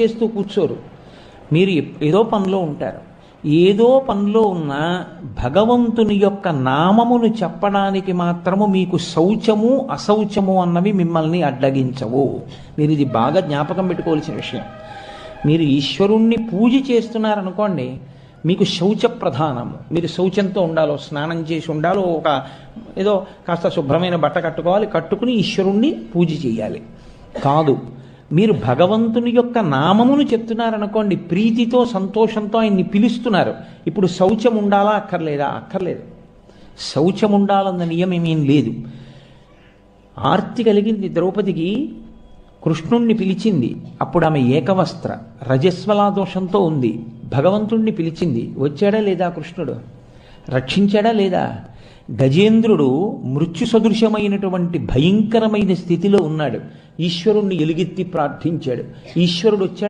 చేస్తూ కూర్చోరు. మీరు ఏదో పనిలో ఉంటారు. ఏదో పనిలో ఉన్న భగవంతుని యొక్క నామమును చెప్పడానికి మాత్రము మీకు శౌచము అశౌచము అన్నవి మిమ్మల్ని అడ్డగించవు. మీరు ఇది బాగా జ్ఞాపకం పెట్టుకోవాల్సిన విషయం. మీరు ఈశ్వరుణ్ణి పూజ చేస్తున్నారనుకోండి మీకు శౌచ ప్రధానము. మీరు శౌచంతో ఉండాలో స్నానం చేసి ఉండాలో ఒక ఏదో కాస్త శుభ్రమైన బట్ట కట్టుకోవాలి కట్టుకుని ఈశ్వరుణ్ణి పూజ చేయాలి. కాదు. మీరు భగవంతుని యొక్క నామమును చెప్తున్నారనుకోండి ప్రీతితో సంతోషంతో ఆయన్ని పిలుస్తున్నారు. ఇప్పుడు శౌచం ఉండాలా అక్కర్లేదా? అక్కర్లేదు. శౌచం ఉండాలన్న నియమం లేదు. ఆర్తి కలిగింది ద్రౌపదికి కృష్ణుణ్ణి పిలిచింది. అప్పుడు ఆమె ఏకవస్త్ర రజస్వలా దోషంతో ఉంది. భగవంతుణ్ణి పిలిచింది. వచ్చాడా లేదా కృష్ణుడు? రక్షించాడా లేదా? గజేంద్రుడు మృత్యు సదృశమైనటువంటి భయంకరమైన స్థితిలో ఉన్నాడు. ఈశ్వరుణ్ణి ఎలుగెత్తి ప్రార్థించాడు. ఈశ్వరుడు వచ్చాడు.